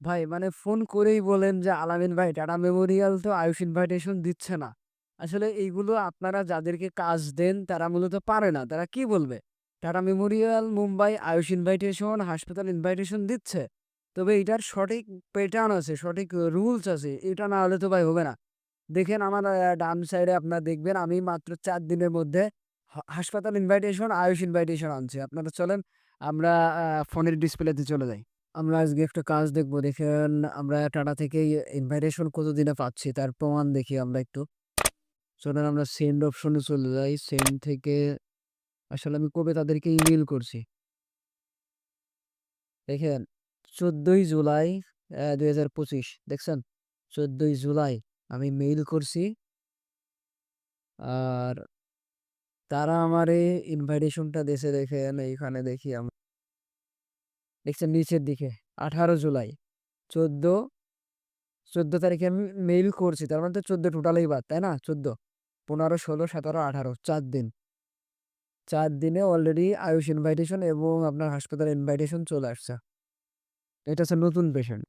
ভাই মানে ফোন করেই বলেন যে, "আলামিন ভাই টাটা মেমোরিয়াল তো আয়ুষ ইনভাইটেশন দিচ্ছে না।" আসলে এইগুলো আপনারা যাদেরকে কাজ দেন তারা মূলত পারে না। তারা কি বলবে? টাটা মেমোরিয়াল, মুম্বাই, আয়ুষ ইনভাইটেশন, হাসপাতাল ইনভাইটেশন দিচ্ছে। তবে এটার সঠিক প্যাটার্ন আছে, সঠিক রুলস আছে। এটা না হলে তো ভাই হবে না। দেখেন আমার ডান সাইডে আপনারা দেখবেন আমি মাত্র চার দিনের মধ্যে হাসপাতাল ইনভাইটেশন, আয়ুষ ইনভাইটেশন আনছি। আপনারা চলেন আমরা ফোনের ডিসপ্লেতে চলে যাই। আমরা আজকে একটা কাজ দেখব দেখেন, আমরা টাটা থেকে ইনভাইটেশন কতদিনে পাচ্ছি তার প্রমাণ দেখি আমরা একটু। চলেন আমরা সেন্ড অপশনে চলে যাই। সেন্ড থেকে আসলে আমি কবে তাদেরকে ইমেইল করছি। দেখেন ১৪ই জুলাই অ্যা ২০২৫ দেখছেন? ১৪ই জুলাই আমি মেইল করছি। আর তারা আমারে ইনভাইটেশনটা দিছে দেখেন, এইখানে দেখি আম দেখছেন নিচের দিকে ১৮ জুলাই ১৪ ১৪ তারিখে আমি মেইল করছি। তার মানে তো চোদ্দ টোটালই বাদ, তাই না? ১৪, ১৫, ১৬, ১৭, ১৮ ৪ দিন। চার দিনে অলরেডি আয়ুষ ইনভাইটেশন এবং আপনার হাসপাতাল ইনভাইটেশন চলে আসছে। এটা হচ্ছে নতুন পেশেন্ট।